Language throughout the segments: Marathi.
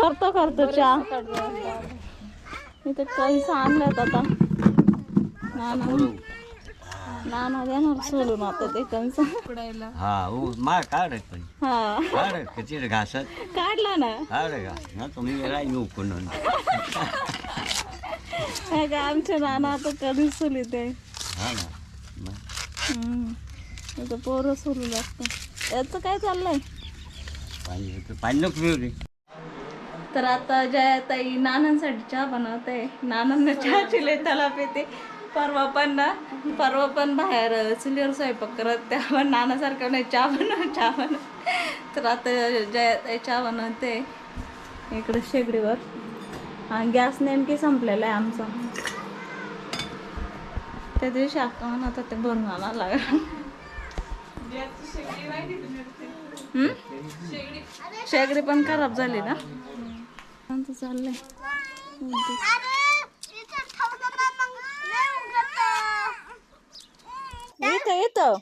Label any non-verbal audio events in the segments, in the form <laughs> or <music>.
करतो करतो चहा. इथे काही आणल्यात आता. नाना नाना देणार सोडून आता ते कंस. हा हो मार काढ पण. हा. काढ कचीर घासत. काढला ना. काढ घास ना तुम्ही गेला येऊ कोण काय का आमचे नाना आता कधी सोली ते हा ना पोरं सोलू लागतं याचं काय चाललंय? पाणी पाणी नको पिऊ रे तर आता जया ताई नानांसाठी चहा बनवते. नानांना चहा चिले त्याला पिते. परवा पण ना परवा पण बाहेर चुलीवर स्वयंपाक करत त्यावर नानासारखं नाही चहा बनव चहा बनव. तर आता जया ताई चहा बनवते. इकडे शेगडीवर. आणि गॅस नेमकी संपलेला आहे आमचा. त्या दिवशी अक्का म्हणत होते भरून आणायला लागला. शेगडी पण खराब झाली ना? चाललंय. येतं येतं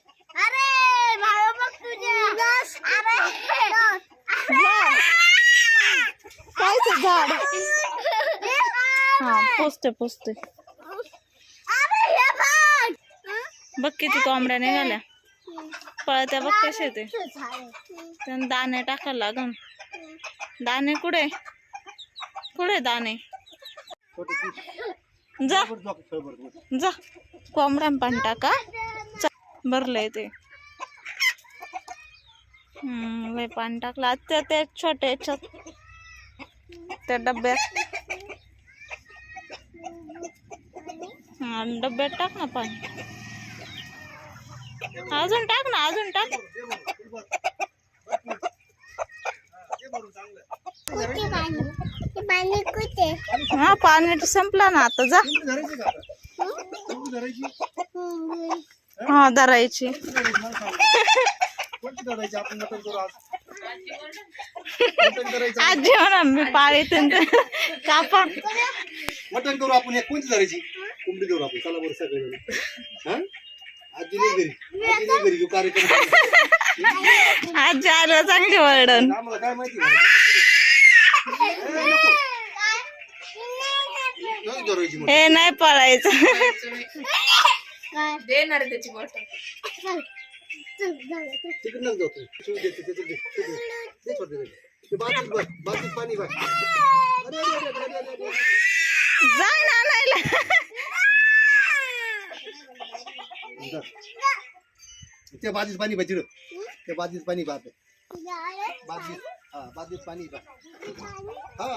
कायच झाड हा पोचते पोचते बघ. किती कोंबड्या निघाल्या. पळत्या बघ कसे ते. त्यांना दाणे टाकायला लागन. दाणे कुठे? कुठे दाणे? जा. जा. कोंबड्या पण टाका. भरलंय ते. हम्म लय पाणी टाकलं. आता ते छोटे याच्यात. त्या डब्यात. हा डब्यात टाक ना पाणी. अजून टाक ना अजून टाक. हा पाणी संपला ना आता जा. हा धरायची. आजी म्हणा मी पाळीत कापा. मटण करू आपण कोणती धरायची? कोंबडी करू आपण. चला बरं सगळे आजी नाही घरी. आजी नाही घरी तू कार्यक्रम. आजी आलं चांगली वरडण आम्हाला काय माहिती? नाही धरायची मग हे नाही पळायचं. शिव देते त्याचं दे ते. दे. दे छोटे दे. ते बाजूत बघ बाजूत पाणी बघ अरे अरे अरे अरे अरे अरे. जाय ना आणायला जा. ते बाजूत पाणी बचिर ते त्या पाणी बाप बाजूत हा। बाजूत पाणी बघ हा।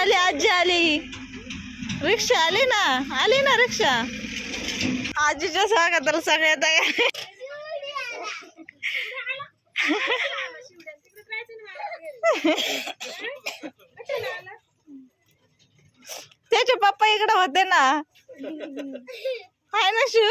आले आजी आली। रिक्षा आली ना? आली ना रिक्षा? आजीच्या स्वागताला सगळ्या तयार त्याचे पप्पा इकडे होते ना. हाय ना शिव.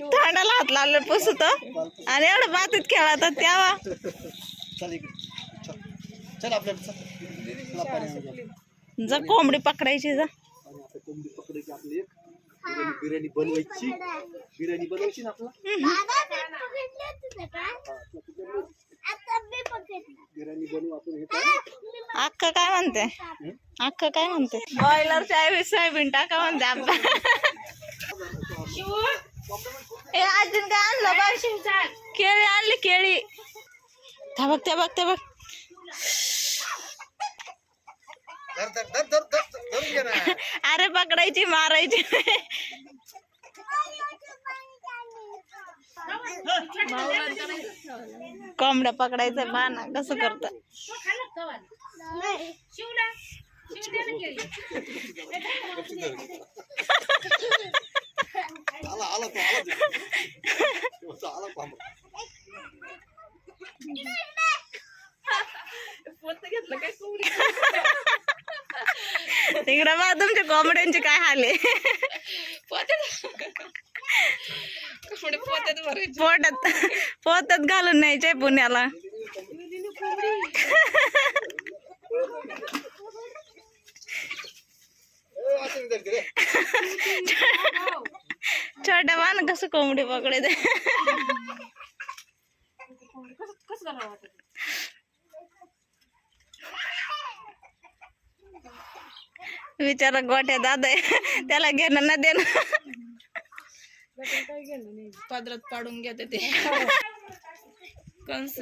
तोंडाला हात लावले पुसत. आणि एवढं बातीत आणून द्या. जा कोंबडी पकडायची जा. आणि आता कोंबडी पकडायची आपली एक. बिर्याणी बिर्याणी बनवायची. बिर्याणी बनवायची ना आपला? बिर्याणी बनवू आपण हे काय अक्का काय म्हणते? अक्का काय म्हणते? बॉयलर चाय सोयाबीन टाका म्हणते आपला ए अजून काय आणलं बघ केळी आणली केळी. त्या बघ त्या बघ त्या बघ अरे पकडायची मारायची. कोंबड्या पकडायचं बाना कसं करत? आला तुमच्या कॉमेड्यांचे काय हाले पोटात पोटात घालून न्यायचे पुण्याला. <laughs> छोट्या मान कसं कोंबडी पकडे ते विचारा गोट्या दादा. त्याला घेणं ना देणं. पदरात पाडून घेते ते. <laughs> कंस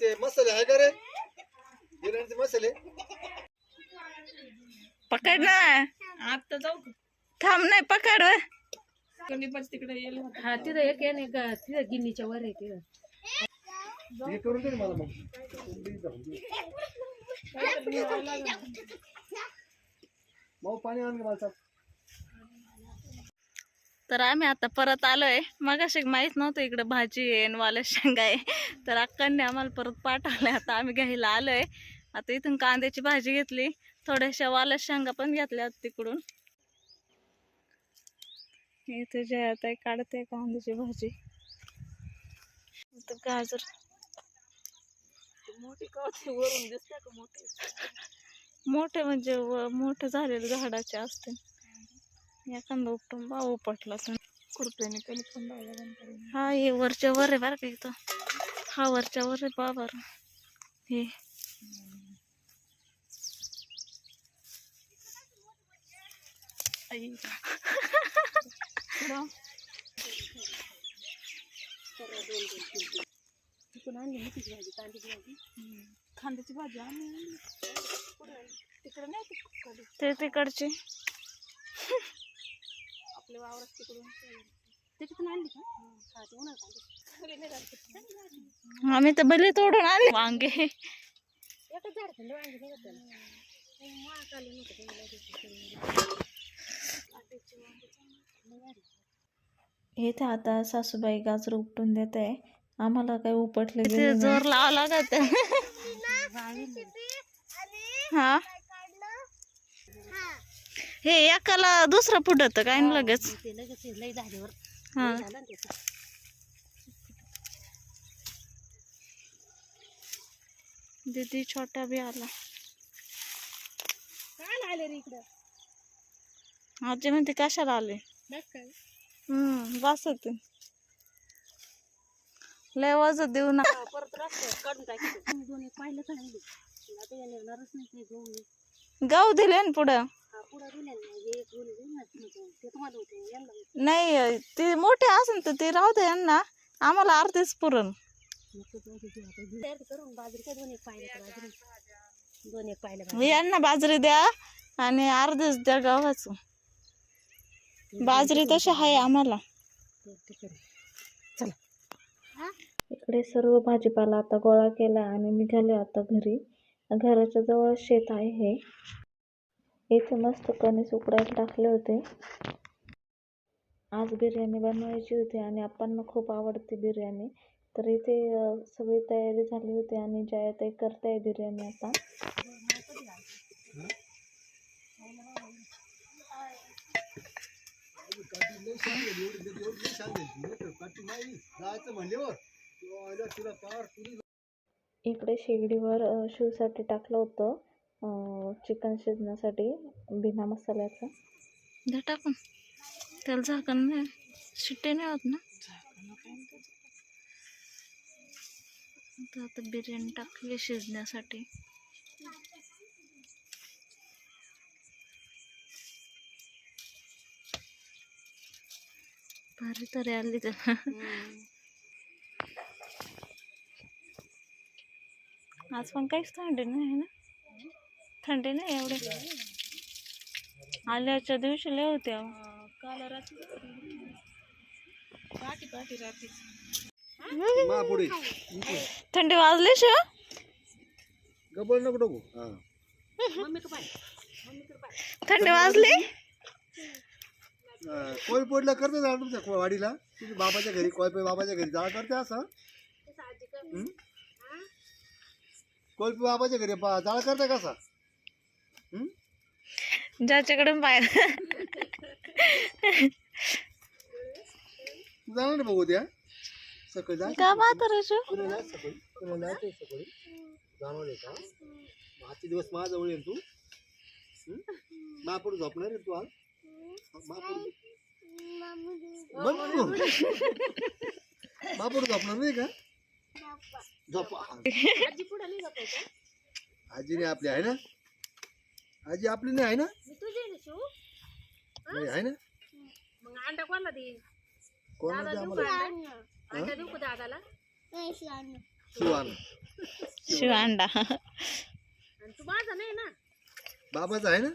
ते मसाले आहे का रे? मसाले? पकड ना. आता जाऊ थांब नाही पकड. होय. कमी पण तिकडे येईल हा तिथं एक आहे नाही का तिथं गिन्नीच्या वर आहे तिथं. हे करून दे ना मला मग. कोंबडी जाऊन दे. भाऊ पाणी आण का मला साप? तर आम्ही आता परत आलोय. मग अशी माहीत नव्हतं इकडे भाजी आहे आणि वाल्या शेंगा आहे. तर अक्कांनी आम्हाला परत पाठवले आता आम्ही घ्यायला आलोय. आता इथून कांद्याची भाजी घेतली. थोड्याशा वाल्या शेंगा पण घेतल्या तिकडून. इथे जे आता काढते कांद्याची भाजी. गाजर. मोठी वरून दिसते का मोठी? मोठे म्हणजे व- मोठे झालेले झाडाचे असते एखादा उपटून बा उपटला कधी पण लागला हा हे वरच्या वर आहे बरं का इथं. हा वरच्या वर आहे बा बरं हे. कांद्याची भाजी खांद्याची भाजी आम्ही तिकडे नाही तिकडे ते तिकडचे आपल्या वावरात तिकडून त्याच्यातून आणली का हा ते उन्हाळ्यात आणली आम्ही तर भले तोडून आले वांगे एकच झाड थंड वांगी इथे आता सासूबाई गाजर उपटून देत आहे. आम्हाला काही उपटले ते जोर लावा लागत. हा? हे एकाला दुसरं फुटत काय लगेच लगेच? हे. ना त्याचं दीदी छोटा भी आला. काय आले रे इकडं? आजी म्हणते कशाला आले? हम्म बस होते लय वज देऊ <laughs> ना गहू गाव दिले ना. पुढं. नाही ते मोठे असेल तर ते राहू दे यांना. आम्हाला अर्धेच पुरण. यांना बाजरी द्या आणि अर्धेच द्या गव्हाचं. बाजरी तशी आहे आम्हाला. इकडे सर्व भाजीपाला आता गोळा केला आणि निघाले आता घरी. घराच्या जवळ शेत आहे हे. इथे मस्त कणीस उकडायला टाकले होते. आज बिर्याणी बनवायची होती आणि आपण खूप आवडते बिर्याणी. तर इथे सगळी तयारी झाली होती आणि जयाताई करताय बिर्याणी आता जायचं म्हणल्यावर किंवा आल्या तुला पार तुरी इकडे शेगडीवर शिवसाठी टाकलं होतं चिकन शिजण्यासाठी बिना मसाल्याचं. दे टाकून. त्याला झाकण नाही शिट्टे नाही होत ना. आता बिर्याणी टाकली शिजण्यासाठी. भारी तरी आली तर आज पण काहीच थंडी नाही आहे ना? थंडी नाही एवढे? आल्याच्या दिवशी लय होते अहो. काल रात्री पाठी पाठी रात्री मा पुढे थंडी वाजली शिव गबळ नको हा. थंडी वाजली? अं, कोळी पोडला करते जा तुमच्या को- वाडीला. तुझ्या बाबाच्या घरी कोळपे बाबाच्या घरी जाळा करते असं. हं? कोळपे बाबाच्या घरी बा- जाळा करते कसा हं? ज्याच्याकडून बाहेर तू जाणार ना बघू द्या सकाळी जा का पाहतो रशू पुण्याला सकाळी. पुण्याला जायचंय सकाळी. जाणार आहे का? मग आजचे दिवस माझ्याजवळ येईल तू. हं? महापूर झोपणार आहे तू आज. महापूर झोपणार नाही का? झोप. आजी पुढे नाही आपली आहे ना? आजी आपली नाही आहे ना? तुझी आहे ना शिव? नाही आहे ना? मग अंडा कोणाला देईन? कोणाला दादा देऊ आम्हाला? का अंडा? अंडा देऊ का दादाला? शिवान शिवांडा तू माझा नाही ना? बाबाचा आहे ना?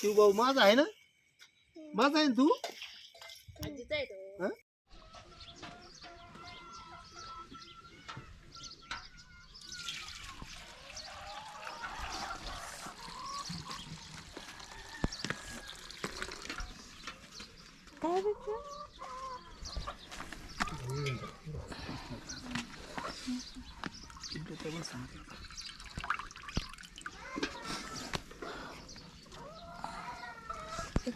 शिवभाऊ माझा आहे ना? माझा आहे ना तू आजीचा आहे तो हं? काय रशू?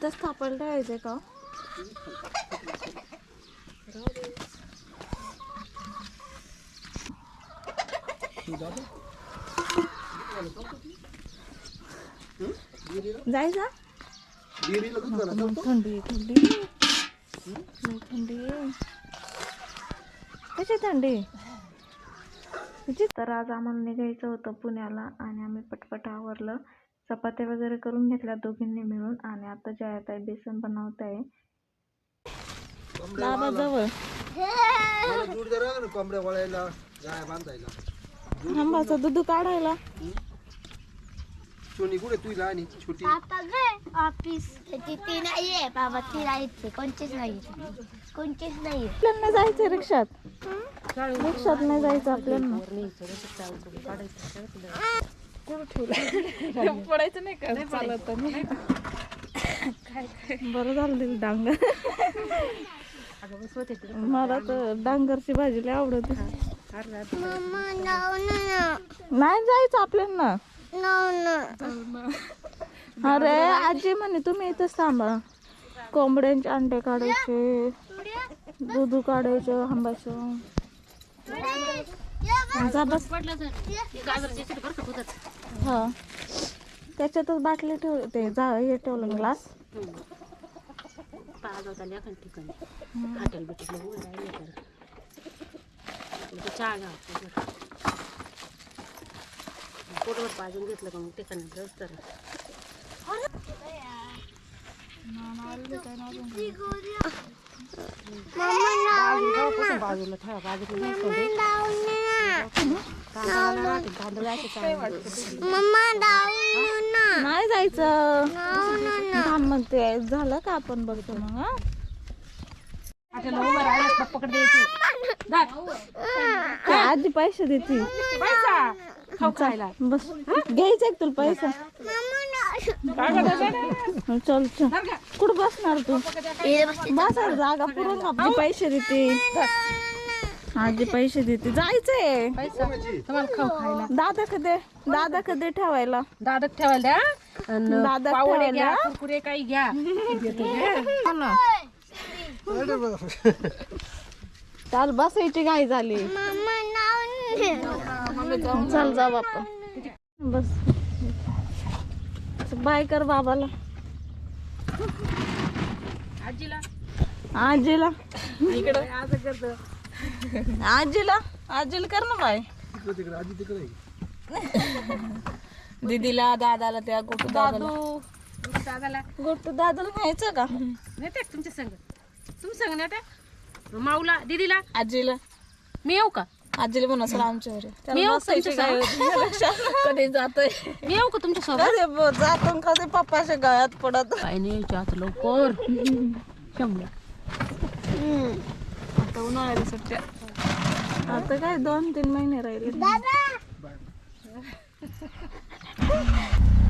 इथंच थापायला ठेवायचंय का? जायचा डेअरीला थंडी थंडी. लय थंडी. कशी थंडी? तर आज आम्हाला निघायचं होतं पुण्याला आणि आम्ही पटपट आवरलं. चपात्या वगैरे करून घेतल्या दोघींनी मिळून आणि आता जयात आहे बेसन बनवत आहे बाबा जवळ. कोंबड्या वळायला. गाय बांधायला. आंबाचं दूध काढायला. सोनी कुठे तुझी लहानी छोटी. ऑफिस ती नाहीये. बाबा ती नाहीच कोणचीच नाही कोणचीच नाही आपल्याला जायचं रिक्षात. रिक्षात नाही जायचं आपल्याला. कुठं ठेवलं. <laughs> पडायचं नाही का? चालत बरं झालं दिली डांगर. मला तर डांगरची भाजी लय आवडते. नाही जायचं आपल्याला. अरे आजी म्हणे तुम्ही इथंच थांबा. कोंबड्यांचे अंडे काढायचे दूध काढायचं बस. हा. त्याच्यातच बाटली ठेव ते जा हे ठेवलं ग्लास हॉटेल बिटेल चहा घ्या पोटवर पाजून घेतलं का मग ते खाण्याचं तर. बाजूला ठेवा बाजूला नाही जायचं. थांब मग ते झालं का आपण बघतो मग हा? आजी पैसे देते. पैसा. खाऊ खायला. बस. घ्यायचं तुला पैसा. चल चल. कुठं बसणार तू? बसायला जागा पुरून आजी पैसे देते. आजी पैसे देते. जायचंय. तुम्हाला खाऊ खायला. दादा कधी दादा कधी ठेवायला. दादाक ठेवायला द्या. आणि दादाक पावडे ठेवायला. घ्या द्या. कुरकुरे काही घ्या. हो. चाल बसायची घाई झाली. चल जाऊ आपण बस. बाय कर बाबाला. आजीला. आजीला. इकडे. असं करतो आजीला? आजीला कर ना बाय. दीदीला दादाला त्या गोटू दादाला. दादाला. गोटू दादाला न्यायचं का? नेते तुमच्या संग. तुमच्या संग नेते. माऊला दीदीला. आजीला. मी येऊ का? आजीला म्हणा सर आमच्यावर मी येऊ बसायची होती. कधी जातोय. मी येऊ का तुमच्यासोबत कधी ब- जातो कधी पप्पाच्या गळ्यात पडत? काय नाही लवकर. शंभर आता उन्हाळ्याच्या सुट्ट्या. आता काय दोन तीन महिने राहिले. <laughs>